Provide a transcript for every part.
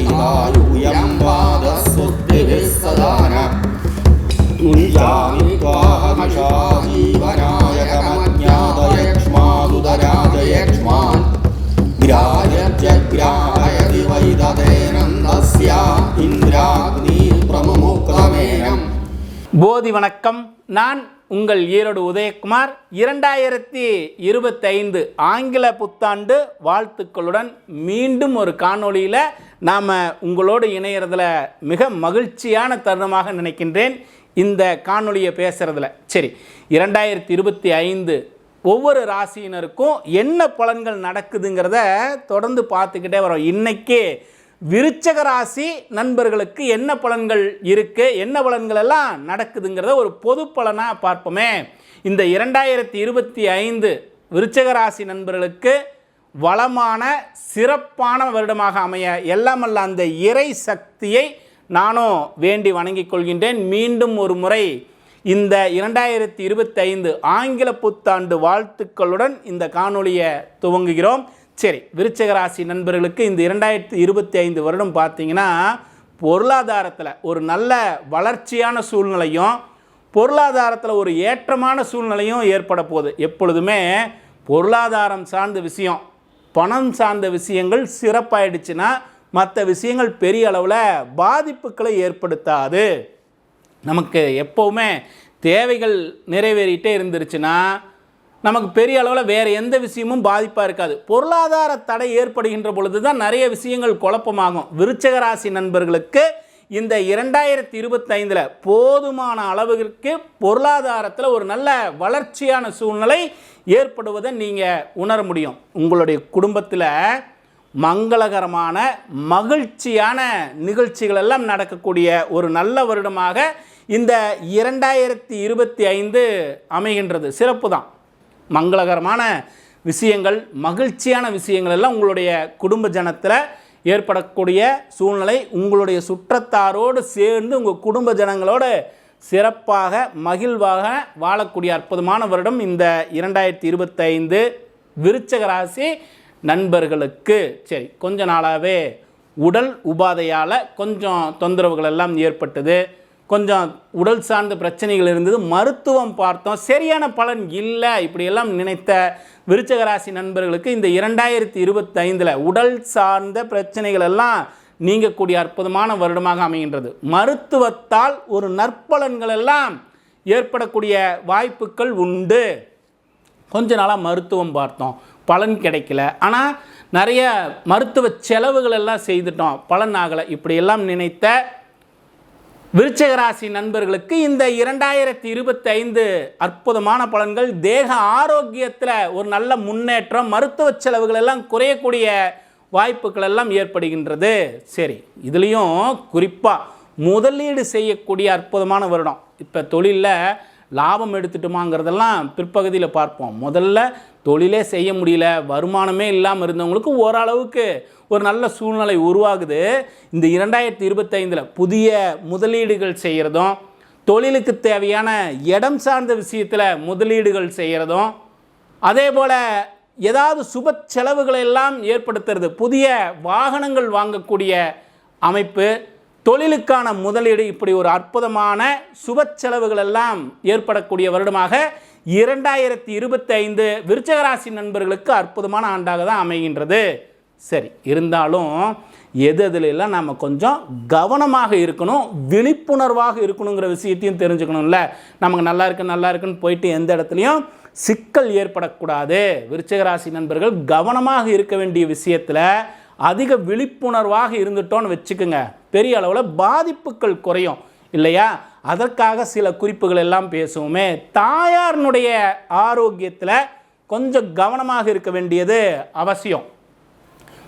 दीर्घायुयं पादस्तुतिभिः सदा न मुञ्जामि त्वाहमिषा जीवनायकमज्ञातयक्ष्मादुदराजयक्ष्मान् ग्राह्यत्यग्राहयति वै ददेनन्दस्य इन्द्राग्नी प्रमुमुक्तमेनम् போதி வணக்கம் நான் உங்கள் ஈரோடு உதயகுமார் இரண்டாயிரத்தி இருபத்தைந்து ஆங்கில புத்தாண்டு வாழ்த்துக்களுடன் மீண்டும் ஒரு காணொளியில் நாம் உங்களோடு இணையிறதுல மிக மகிழ்ச்சியான தருணமாக நினைக்கின்றேன். இந்த காணொளியை பேசுகிறதுல சரி இரண்டாயிரத்தி இருபத்தி ஐந்து ஒவ்வொரு ராசியினருக்கும் என்ன பலன்கள் நடக்குதுங்கிறத தொடர்ந்து பார்த்துக்கிட்டே வரோம். இன்றைக்கி விருச்சக ராசி நண்பர்களுக்கு என்ன பலன்கள் இருக்கு? என்ன பலன்கள் எல்லாம் நடக்குதுங்கிறத ஒரு பொது பலனாக பார்ப்போமே. இந்த இரண்டாயிரத்தி இருபத்தி ஐந்து விருச்சக ராசி நண்பர்களுக்கு வளமான சிறப்பான வருடமாக அமைய எல்லாமல்ல அந்த இறை சக்தியை நானும் வேண்டி வணங்கிக் கொள்கின்றேன். மீண்டும் ஒரு முறை இந்த இரண்டாயிரத்தி இருபத்தைந்து ஆங்கில புத்தாண்டு வாழ்த்துக்களுடன் இந்த காணொளியை துவங்குகிறோம். சரி விருச்சக ராசி நண்பர்களுக்கு இந்த இரண்டாயிரத்தி இருபத்தி ஐந்து வருடம் பார்த்தீங்கன்னா பொருளாதாரத்தில் ஒரு நல்ல வளர்ச்சியான சூழ்நிலையும் பொருளாதாரத்தில் ஒரு ஏற்றமான சூழ்நிலையும் ஏற்பட போகுது. எப்பொழுதுமே பொருளாதாரம் சார்ந்த விஷயம் பணம் சார்ந்த விஷயங்கள் சிறப்பாயிடுச்சுன்னா மற்ற விஷயங்கள் பெரிய அளவில் பாதிப்புகளை ஏற்படுத்தாது. நமக்கு எப்போவுமே தேவைகள் நிறைவேறிட்டே இருந்துருச்சுன்னா நமக்கு பெரிய அளவில் வேறு எந்த விஷயமும் பாதிப்பாக இருக்காது. பொருளாதார தடை ஏற்படுகின்ற பொழுது தான் நிறைய விஷயங்கள் குழப்பமாகும். விருச்சகராசி நண்பர்களுக்கு இந்த இரண்டாயிரத்தி இருபத்தைந்தில் போதுமான அளவிற்கு பொருளாதாரத்தில் ஒரு நல்ல வளர்ச்சியான சூழ்நிலை ஏற்படுவதை நீங்கள் உணர முடியும். உங்களுடைய குடும்பத்தில் மங்களகரமான மகிழ்ச்சியான நிகழ்ச்சிகள் எல்லாம் நடக்கக்கூடிய ஒரு நல்ல வருடமாக இந்த இரண்டாயிரத்தி இருபத்தி ஐந்து அமைகின்றது. சிறப்பு தான் மங்களகரமான விஷயங்கள் மகிழ்ச்சியான விஷயங்கள் எல்லாம் உங்களுடைய குடும்ப ஜனத்தில் ஏற்படக்கூடிய சூழ்நிலை உங்களுடைய சுற்றத்தாரோடு சேர்ந்து உங்கள் குடும்ப ஜனங்களோடு சிறப்பாக மகிழ்வாக வாழக்கூடிய அற்புதமான வருடம் இந்த இரண்டாயிரத்தி இருபத்தைந்து விருச்சக ராசி நண்பர்களுக்கு. சரி கொஞ்ச நாளாகவே உடல் உபாதையால் கொஞ்சம் தொந்தரவுகள் எல்லாம் ஏற்பட்டது. கொஞ்சம் உடல் சார்ந்த பிரச்சனைகள் இருந்தது. மருத்துவம் பார்த்தோம். சரியான பலன் இல்லை. இப்படியெல்லாம் நினைத்த விருச்சக ராசி நண்பர்களுக்கு இந்த இரண்டாயிரத்தி இருபத்தைந்தில் உடல் சார்ந்த பிரச்சனைகள் எல்லாம் நீங்கக்கூடிய அற்புதமான வருடமாக அமைகின்றது. மருத்துவத்தால் ஒரு நற்பலன்கள் எல்லாம் ஏற்படக்கூடிய வாய்ப்புகள் உண்டு. கொஞ்ச நாளாக மருத்துவம் பார்த்தோம். பலன் கிடைக்கல. ஆனால் நிறைய மருத்துவ செலவுகள் எல்லாம் செய்துட்டோம். பலன் ஆகலை. இப்படியெல்லாம் நினைத்த விருச்சக ராசி நண்பர்களுக்கு இந்த இரண்டாயிரத்தி இருபத்தி ஐந்து அற்புதமான பலன்கள் தேக ஆரோக்கியத்தில் ஒரு நல்ல முன்னேற்றம் மருத்துவ செலவுகள் எல்லாம் குறையக்கூடிய வாய்ப்புகள் எல்லாம் ஏற்படுகின்றது. சரி இதுலேயும் குறிப்பாக முதலீடு செய்யக்கூடிய அற்புதமான வருடம். இப்போ தொழிலில் லாபம் எடுத்துட்டோமாங்கிறதெல்லாம் பிற்பகுதியில் பார்ப்போம். முதல்ல தொழிலே செய்ய முடியல வருமானமே இல்லாமல் இருந்தவங்களுக்கு ஓரளவுக்கு ஒரு நல்ல சூழ்நிலை உருவாகுது. இந்த இரண்டாயிரத்தி இருபத்தைந்தில் புதிய முதலீடுகள் செய்கிறதும் தொழிலுக்கு தேவையான இடம் சார்ந்த விஷயத்தில் முதலீடுகள் செய்கிறதும் அதே போல் ஏதாவது சுப செலவுகளை எல்லாம் ஏற்படுத்துறது புதிய வாகனங்கள் வாங்கக்கூடிய அமைப்பு தொழிலுக்கான முதலீடு இப்படி ஒரு அற்புதமான சுப செலவுகள் எல்லாம் ஏற்படக்கூடிய வருடமாக இரண்டாயிரத்தி இருபத்தி ஐந்து விருச்சகராசி நண்பர்களுக்கு அற்புதமான ஆண்டாக தான் அமைகின்றது. சரி இருந்தாலும் எது எதுலாம் நம்ம கொஞ்சம் கவனமாக இருக்கணும் விழிப்புணர்வாக இருக்கணுங்கிற விஷயத்தையும் தெரிஞ்சுக்கணும்ல. நமக்கு நல்லா இருக்கு நல்லா இருக்குன்னு போயிட்டு எந்த இடத்துலையும் சிக்கல் ஏற்படக்கூடாது. விருச்சகராசி நண்பர்கள் கவனமாக இருக்க வேண்டிய விஷயத்தில் அதிக விழிப்புணர்வாக இருந்துட்டோன்னு வச்சுக்கோங்க. பெரிய அளவில் பாதிப்புகள் குறையும். இல்லையா? அதற்காக சில குறிப்புகள் எல்லாம் பேசுவோமே. தாயாரினுடைய ஆரோக்கியத்தில் கொஞ்சம் கவனமாக இருக்க வேண்டியது அவசியம்.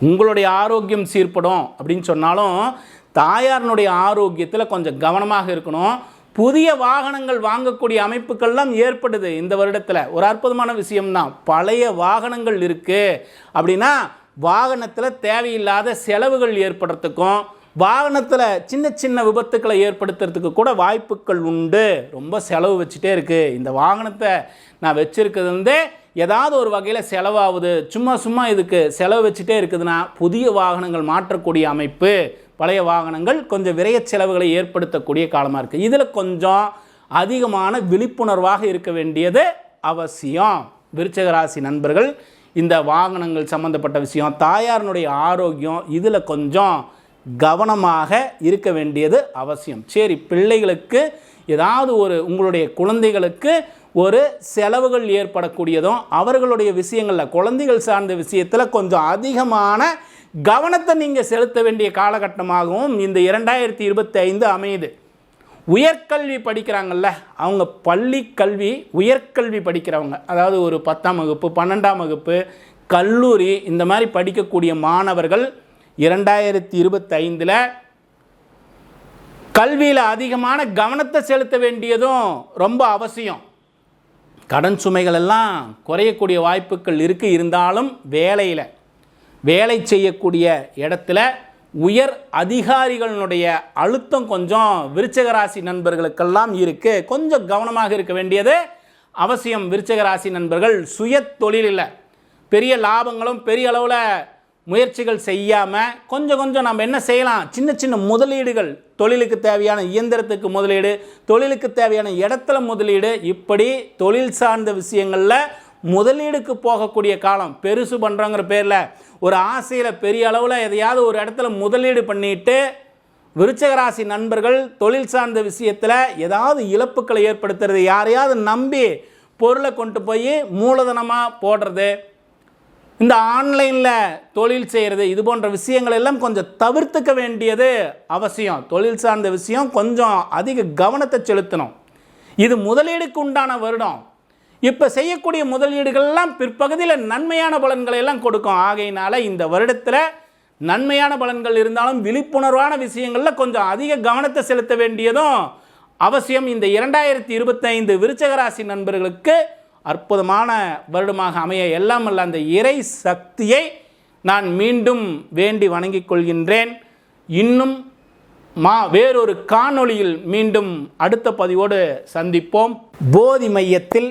உங்களுடைய ஆரோக்கியம் சீர்படும் அப்படின்னு சொன்னாலும் தாயாரினுடைய ஆரோக்கியத்தில் கொஞ்சம் கவனமாக இருக்கணும். புதிய வாகனங்கள் வாங்கக்கூடிய அமைப்புகள்லாம் ஏற்படுது இந்த வருடத்தில். ஒரு அற்புதமான விஷயம்தான். பழைய வாகனங்கள் இருக்குது அப்படின்னா வாகனத்தில் தேவையில்லாத செலவுகள் ஏற்படுறதுக்கும் வாகனத்தில் சின்ன சின்ன விபத்துக்களை ஏற்படுத்துறதுக்கு கூட வாய்ப்புகள் உண்டு. ரொம்ப செலவு வச்சுட்டே இருக்குது இந்த வாகனத்தை நான் வச்சுருக்கிறது வந்து ஏதாவது ஒரு வகையில் செலவாகுது. சும்மா சும்மா இதுக்கு செலவு வச்சுட்டே இருக்குதுன்னா புதிய வாகனங்கள் மாற்றக்கூடிய அமைப்பு பழைய வாகனங்கள் கொஞ்சம் விரைய செலவுகளை ஏற்படுத்தக்கூடிய காலமாக இருக்குது இதில் கொஞ்சம் அதிகமான விழிப்புணர்வாக இருக்க வேண்டியது அவசியம். விருச்சகராசி நண்பர்கள் இந்த வாகனங்கள் சம்மந்தப்பட்ட விஷயம் தாயாரினுடைய ஆரோக்கியம் இதில் கொஞ்சம் கவனமாக இருக்க வேண்டியது அவசியம். சரி பிள்ளைகளுக்கு ஏதாவது ஒரு உங்களுடைய குழந்தைகளுக்கு ஒரு செலவுகள் ஏற்படக்கூடியதும் அவர்களுடைய விஷயங்களில் குழந்தைகள் சார்ந்த விஷயத்தில் கொஞ்சம் அதிகமான கவனத்தை நீங்கள் செலுத்த வேண்டிய காலகட்டமாகவும் இந்த இரண்டாயிரத்தி இருபத்தி ஐந்து அமையுது. உயர்கல்வி படிக்கிறாங்கல்ல அவங்க பள்ளி கல்வி உயர்கல்வி படிக்கிறவங்க. அதாவது ஒரு பத்தாம் வகுப்பு பன்னெண்டாம் வகுப்பு கல்லூரி இந்த மாதிரி படிக்கக்கூடிய மாணவர்கள் இரண்டாயிரத்தி இருபத்தைந்தில் கல்வியில் அதிகமான கவனத்தை செலுத்த வேண்டியதும் ரொம்ப அவசியம். கடன் சுமைகள் எல்லாம் குறையக்கூடிய வாய்ப்புகள் இருக்குது இருந்தாலும் வேலையில். வேலை செய்யக்கூடிய இடத்துல உயர் அதிகாரிகளினுடைய அழுத்தம் கொஞ்சம் விருச்சகராசி நண்பர்களுக்கெல்லாம் இருக்கு. கொஞ்சம் கவனமாக இருக்க வேண்டியது அவசியம் விருச்சகராசி நண்பர்கள் சுய தொழிலில் பெரிய லாபங்களும் பெரிய அளவில் முயற்சிகள் செய்யாமல் கொஞ்சம் கொஞ்சம் நம்ம என்ன செய்யலாம்? சின்ன சின்ன முதலீடுகள். தொழிலுக்கு தேவையான இயந்திரத்துக்கு முதலீடு தொழிலுக்கு தேவையான இடத்துல முதலீடு. இப்படி தொழில் சார்ந்த விஷயங்களில் முதலீடுக்கு போகக்கூடிய காலம். பெருசு பண்ணுறோங்கிற பேரில் ஒரு ஆசையில் பெரிய அளவில் எதையாவது ஒரு இடத்துல முதலீடு பண்ணிட்டு விருச்சகராசி நண்பர்கள் தொழில் சார்ந்த விஷயத்தில் ஏதாவது இழப்புக்களை ஏற்படுத்துறது யாரையாவது நம்பி பொருளை கொண்டு போய் மூலதனமாக போடுறது இந்த ஆன்லைனில் தொழில் செய்கிறது இது போன்ற விஷயங்கள் எல்லாம் கொஞ்சம் தவிர்த்துக்க வேண்டியது அவசியம். தொழில் சார்ந்த விஷயம் கொஞ்சம் அதிக கவனத்தை செலுத்தணும். இது முதலீடுக்கு உண்டான வருடம். இப்போ செய்யக்கூடிய முதலீடுகள்லாம் பிற்பகுதியில் நன்மையான பலன்களை எல்லாம் கொடுக்கும். ஆகையினால இந்த வருடத்தில் நன்மையான பலன்கள் இருந்தாலும் விழிப்புணர்வான விஷயங்களில் கொஞ்சம் அதிக கவனத்தை செலுத்த வேண்டியதும் அவசியம். இந்த இரண்டாயிரத்தி இருபத்தைந்து விருச்சகராசி நண்பர்களுக்கு அற்புதமான வருடமாக அமைய எல்லாம் அல்ல அந்த இறை சக்தியை நான் மீண்டும் வேண்டி வணங்கிக் கொள்கின்றேன். இன்னும் மா வேறொரு காணொளியில் மீண்டும் அடுத்த பதிவோடு சந்திப்போம். போதி மையத்தில்